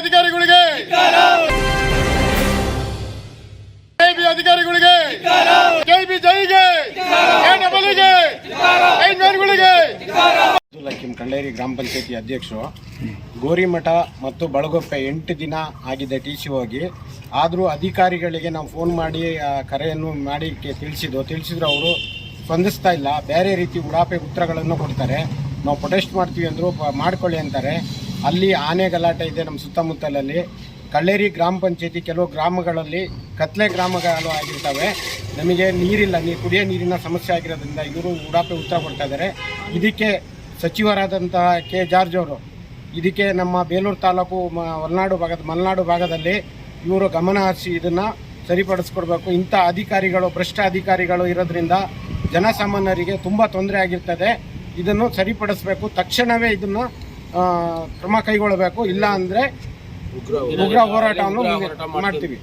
ಅಧಿಕಾರಿಗಳಿಗೆ. ಕೆಬಿ ಅಧಿಕಾರಿಗಳಿಗೆ. ಕೆಬಿ ಜೈಗೆ. ಕಳ್ಳೇರಿ ಗ್ರಾಮ ಪಂಚಾಯತಿ ಅಧ್ಯಕ್ಷರು, ಗೋರಿಮಠ ಮತ್ತು ಬಳಗೊಪ್ಪೆ ಎಂಟು ದಿನ ಆಗಿದೆ ಟಿ ಸಿ ಹೋಗಿ. ಆದರೂ ಅಧಿಕಾರಿಗಳಿಗೆ ನಾವು ಫೋನ್ ಮಾಡಿ ಕರೆಯನ್ನು ಮಾಡಿ ತಿಳಿಸಿದ್ದು, ತಿಳಿಸಿದ್ರು ಅವರು ಸ್ಪಂದಿಸ್ತಾ ಇಲ್ಲ. ಬೇರೆ ರೀತಿ ಉಡಾಪೆ ಉತ್ತರಗಳನ್ನು ಕೊಡ್ತಾರೆ. ನಾವು ಪ್ರೊಟೆಸ್ಟ್ ಮಾಡ್ತೀವಿ ಅಂದರು ಮಾಡ್ಕೊಳ್ಳಿ ಅಂತಾರೆ. ಅಲ್ಲಿ ಆನೆ ಗಲಾಟೆ ಇದೆ ನಮ್ಮ ಸುತ್ತಮುತ್ತಲಲ್ಲಿ. ಕಳ್ಳೇರಿ ಗ್ರಾಮ ಪಂಚಾಯತಿ ಕೆಲವು ಗ್ರಾಮಗಳಲ್ಲಿ ಕತ್ಲೆ ಗ್ರಾಮಗಳು ಆಗಿರ್ತವೆ. ನಮಗೆ ನೀರಿಲ್ಲ ನೀರು ಕುಡಿಯೋ ನೀರಿನ ಸಮಸ್ಯೆ ಆಗಿರೋದ್ರಿಂದ ಇವರು ಉಡಾಪೆ ಉತ್ತರ ಕೊಡ್ತಾ ಇದ್ದಾರೆ. ಇದಕ್ಕೆ ಸಚಿವರಾದಂತಹ ಕೆ ಜಾರ್ಜ್ ಅವರು, ಇದಕ್ಕೆ ನಮ್ಮ ಬೇಲೂರು ತಾಲೂಕು ಹೊರನಾಡು ಭಾಗದ, ಮಲೆನಾಡು ಭಾಗದಲ್ಲಿ ಇವರು ಗಮನ ಹರಿಸಿ ಇದನ್ನು ಸರಿಪಡಿಸ್ಕೊಡ್ಬೇಕು. ಇಂಥ ಅಧಿಕಾರಿಗಳು, ಭ್ರಷ್ಟ ಅಧಿಕಾರಿಗಳು ಇರೋದ್ರಿಂದ ಜನಸಾಮಾನ್ಯರಿಗೆ ತುಂಬ ತೊಂದರೆ ಆಗಿರ್ತದೆ. ಇದನ್ನು ಸರಿಪಡಿಸಬೇಕು. ತಕ್ಷಣವೇ ಇದನ್ನು ಕ್ರಮ ಕೈಗೊಳ್ಳಬೇಕು. ಇಲ್ಲ ಅಂದ್ರೆ ಉಗ್ರ ಹೋರಾಟವನ್ನು ಮಾಡ್ತೀವಿ.